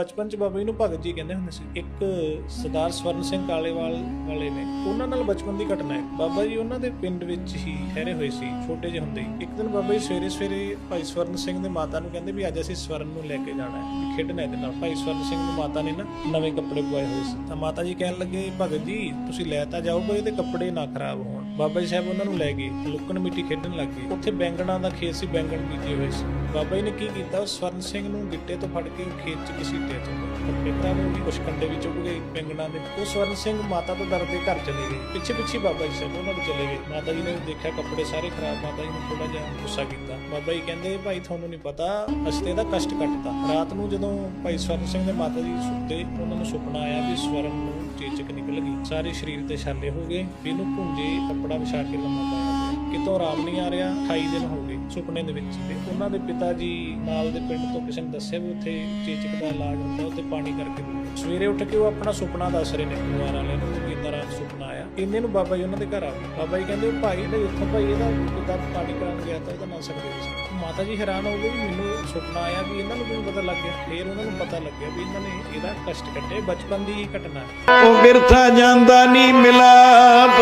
ਬਚਪਨ ਚ ਬਾਬਾ ਜੀ ਨੂੰ ਭਗਤ ਜੀ ਕਹਿੰਦੇ ਹੁੰਦੇ ਸੀ, ਇੱਕ ਸਰਦਾਰ ਸਵਰਨ ਸਿੰਘ ਕਾਲੇਵਾਲ ਵਾਲੇ ਨੇ। ਉਹਨਾਂ ਨਾਲ ਬਚਪਨ ਦੀ ਘਟਨਾ ਹੈ। ਬਾਬਾ ਜੀ ਉਹਨਾਂ ਦੇ ਪਿੰਡ ਵਿੱਚ ਹੀ ਠਹਿਰੇ ਹੋਏ ਸੀ, ਛੋਟੇ ਜਿਹੇ ਹੁੰਦੇ ਹੀ। ਇੱਕ ਦਿਨ ਬਾਬਾ ਜੀ ਸਵੇਰੇ ਸਵੇਰੇ ਭਾਈ ਸਵਰਨ ਸਿੰਘ ਦੇ ਮਾਤਾ ਨੂੰ ਕਹਿੰਦੇ ਵੀ ਅੱਜ ਅਸੀਂ ਸਵਰਨ ਨੂੰ ਲੈ ਕੇ ਜਾਣਾ ਹੈ ਖੇਡਣਾ ਇਹਦੇ ਨਾਲ। ਭਾਈ ਸਵਰਨ ਸਿੰਘ ਨੂੰ ਮਾਤਾ ਨੇ ਨਾ ਨਵੇਂ ਕੱਪੜੇ ਪਵਾਏ ਹੋਏ ਸੀ। ਤਾਂ ਮਾਤਾ ਜੀ ਕਹਿਣ ਲੱਗੇ, ਭਗਤ ਜੀ, ਤੁਸੀਂ ਲੈ ਤਾਂ ਜਾਓ ਪਰ ਇਹਦੇ ਕੱਪੜੇ ਨਾ ਖਰਾਬ ਹੋਣ। ਬਾਬਾ ਜੀ ਸਾਹਿਬ ਉਹਨਾਂ ਨੂੰ ਲੈ ਗਏ, ਲੁੱਕਣ ਮਿੱਟੀ ਖੇਡਣ ਲੱਗ ਗਏ। ਉੱਥੇ ਬੈਂਗਣਾ ਦਾ ਖੇਤ ਸੀ, ਬੈਂਗਣ ਬੀਜੇ ਹੋਏ ਸੀ। ਬਾਬਾ ਜੀ ਨੇ ਕੀ ਕੀਤਾ? ਸਵਰਨ ਸਿੰਘ ਨੂੰ ਗਿੱਟੇ ਤੋਂ ਫੜ ਕੇ ਖੇਤ 'ਚ ਘਸੀਟਿਆ ਚੰਗਾ ਕੱਪੜੇ ਖਰਾਬ ਹੋ ਗਏ ਕੁਛ ਕੰਡੇ ਗਏ ਬੈਂਗਣਾ ਦੇ। ਉਹ ਸਵਰਨ ਸਿੰਘ ਮਾਤਾ ਤੋਂ ਡਰਦੇ ਘਰ ਚਲੇ ਗਏ। ਪਿੱਛੇ ਪਿੱਛੇ ਬਾਬਾ ਜੀ ਸਾਹਿਬ ਉਹਨਾਂ ਦੇ ਚਲੇ ਗਏ। ਮਾਤਾ ਜੀ ਨੇ ਦੇਖਿਆ ਕੱਪੜੇ ਸਾਰੇ ਖਰਾਬ, ਮਾਤਾ ਜੀ ਨੂੰ ਥੋੜਾ ਜਿਹਾ ਗੁੱਸਾ ਕੀਤਾ। ਬਾਬਾ ਜੀ ਕਹਿੰਦੇ, ਭਾਈ ਤੁਹਾਨੂੰ ਨਹੀਂ ਪਤਾ ਅਸੀਂ ਤੇ ਕਸ਼ਟ ਕੱਟਦਾ ਰਾਤ ਨੂੰ ਜਦੋਂ ਭਾਈ ਸਵਰਨ ਸਿੰਘ ਦੇ ਮਾਤਾ ਜੀ ਸੁੱਤੇ, ਉਹਨਾਂ ਨੂੰ ਸੁਪਨਾ ਆਇਆ ਵੀ ਸਵਰਨ ਨੂੰ ਚੇਚਕ ਨਿਕਲ ਗਈ। ਸਾਰੇ ਸਰੀਰ ਤੇ ਛਾਲੇ ਹੋ ਗਏ। ਵੀ ਇਹਨੂੰ ਭੁੰਜੇ ਕੱਪੜਾ ਵਿਛਾ ਕੇ ਲੰਮਾ ਪਾਇਆ ਪਿਆ। ਕਿਤੋਂ ਆਰਾਮ ਨਹੀਂ ਆ ਰਿਹਾ 28 ਦਿਨ ਹੋ ਗਏ ਸੁਪਨੇ ਦੇ ਵਿੱਚ। ਤੇ ਉਹਨਾਂ ਦੇ ਪਿਤਾ ਜੀ ਨਾਲ ਦੇ ਪਿੰਡ ਤੋਂ ਕਿਸੇ ਨੇ ਦੱਸਿਆ ਵੀ ਉੱਥੇ ਚੇਚਕ ਦਾ ਇਲਾਜ ਹੁੰਦਾ, ਉੱਥੇ ਪਾਣੀ ਕਰਕੇ ਸਵੇਰੇ ਉੱਠ ਕੇ ਉਹ ਆਪਣਾ ਸੁਪਨਾ ਦੱਸ ਰਹੇ ਨੇ, ਪਰਿਵਾਰ ਵਾਲਿਆਂ ਨੂੰ ਕਿ ਇਦਾਂ ਰਾਤ ਸੁਪਨਾ ਆਇਆ। ਇੰਨੇ ਨੂੰ ਬਾਬਾ ਜੀ ਉਹਨਾਂ ਦੇ ਘਰ ਆ ਗਏ। ਬਾਬਾ ਜੀ ਕਹਿੰਦੇ, ਭਾਈ, ਇਹਦਾ ਇੱਥੋਂ ਭਾਈ ਇਹਦਾ ਕਿਦਾਂ ਪਾਣੀ ਕਰਾਉਣ ਗਿਆ ਤਾਂ ਇਹਦਾ ਨਾਂ ਸਕਦੇ ਸੀ। ਮਾਤਾ ਜੀ ਹੈਰਾਨ ਹੋ ਗਏ ਵੀ ਮੈਨੂੰ ਸੁਪਨਾ ਆਇਆ ਵੀ ਇਹਨਾਂ ਨੂੰ ਕਿਵੇਂ ਪਤਾ ਲੱਗ ਗਿਆ? ਫੇਰ ਉਹਨਾਂ ਨੂੰ ਪਤਾ ਲੱਗਿਆ ਵੀ ਇਹਨਾਂ ਨੇ ਇਹਦਾ ਕਸ਼ਟ ਕੱਟੇ ਬਚਪਨ ਦੀ ਘਟਨਾ ਉਹ ਬਿਰਥਾ ਜਾਂਦਾ ਨਹੀਂ ਮਿਲਾਪ